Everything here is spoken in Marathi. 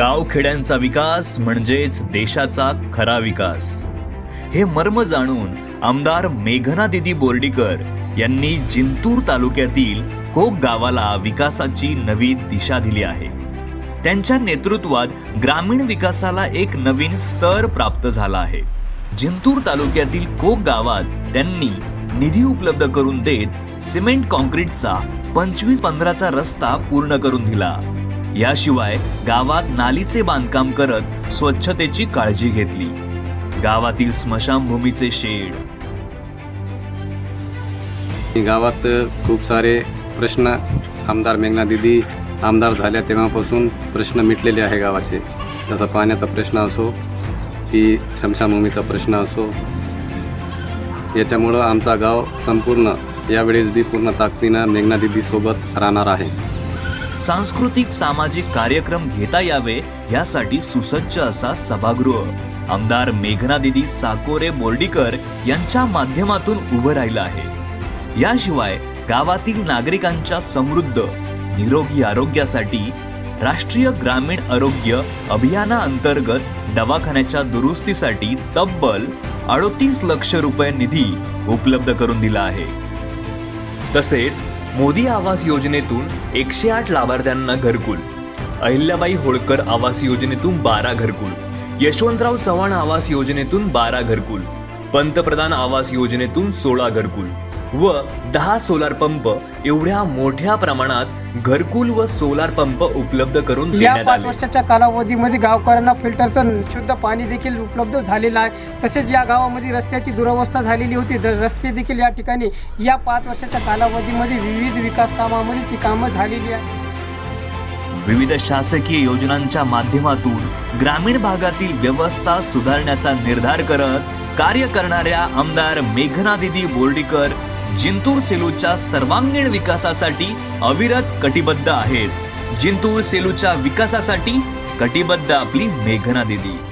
गावखेड्यांचा विकास म्हणजेच देशाचा खरा विकास. हे मर्म जाणून आमदार मेघना दिदी बोर्डीकर यांनी जिंतूर तालुक्यातील कोक गावाला विकासाची नवी दिशा दिली आहे. त्यांच्या नेतृत्वात ग्रामीण विकासाला एक नवीन स्तर प्राप्त झाला आहे. जिंतूर तालुक्यातील कोक गावात त्यांनी निधी उपलब्ध करून देत सिमेंट कॉन्क्रीटचा पंचवीस पंधराचा रस्ता पूर्ण करून दिला. याशिवाय गावात नालीचे बांधकाम करत स्वच्छतेची काळजी घेतली. गावातील स्मशानभूमीचे शेड. गावात खूप सारे प्रश्न आमदार मेघना दिदी आमदार झाल्या तेव्हापासून प्रश्न मिटलेले आहे गावाचे. जसा पाण्याचा प्रश्न असो की शमशानभूमीचा प्रश्न असो याच्यामुळं आमचा गाव संपूर्ण यावेळेस बी पूर्ण ताकदीनं मेघना दिदीसोबत राहणार आहे. सांस्कृतिक सामाजिक कार्यक्रम घेता यावे यासाठी सुसज्ज असा सभागृह. आमदार मेघना दिदी साकोरे बोर्डीकर यांच्या माध्यमातून उभं राहिलं आहे. याशिवाय गावातील नागरिकांच्या समृद्ध निरोगी आरोग्यासाठी राष्ट्रीय ग्रामीण आरोग्य अभियानाअंतर्गत दवाखान्याच्या दुरुस्तीसाठी तब्बल अडोतीस लक्ष रुपये निधी उपलब्ध करून दिला आहे. तसेच मोदी आवास योजनेतून एकशे आठ लाभार्थ्यांना घरकुल. अहिल्याबाई होळकर आवास योजनेतून बारा घरकुल. यशवंतराव चव्हाण आवास योजनेतून बारा घरकुल. पंतप्रधान आवास योजनेतून सोळा घरकुल. व दहा सोलार पंप एवढ्या मोठ्या प्रमाणात घरकुल व सोलार पंप उपलब्ध करून या देण्यात पाच आले. वर्षाच्या कालावधीमध्ये गावकऱ्यांना फिल्टरचं शुद्ध पाणी देखील उपलब्ध झालेलं आहे. तसेच या गावामध्ये रस्त्याची दुरवस्था झालेली होती. रस्ते देखील या ठिकाणी या पाच वर्षाच्या कालावधीमध्ये विविध विकास कामामध्ये ती कामं झालेली आहे विविध शासकीय योजनांच्या माध्यमातून ग्रामीण भागातील व्यवस्था सुधारण्याचा निर्धार करत कार्य करणाऱ्या आमदार मेघना दिदी बोर्डीकर जिंतूर सेलूच्या सर्वांगीण विकासासाठी अविरत कटिबद्ध आहेत. जिंतूर सेलूच्या विकासासाठी कटिबद्ध आपली मेघना दिदी.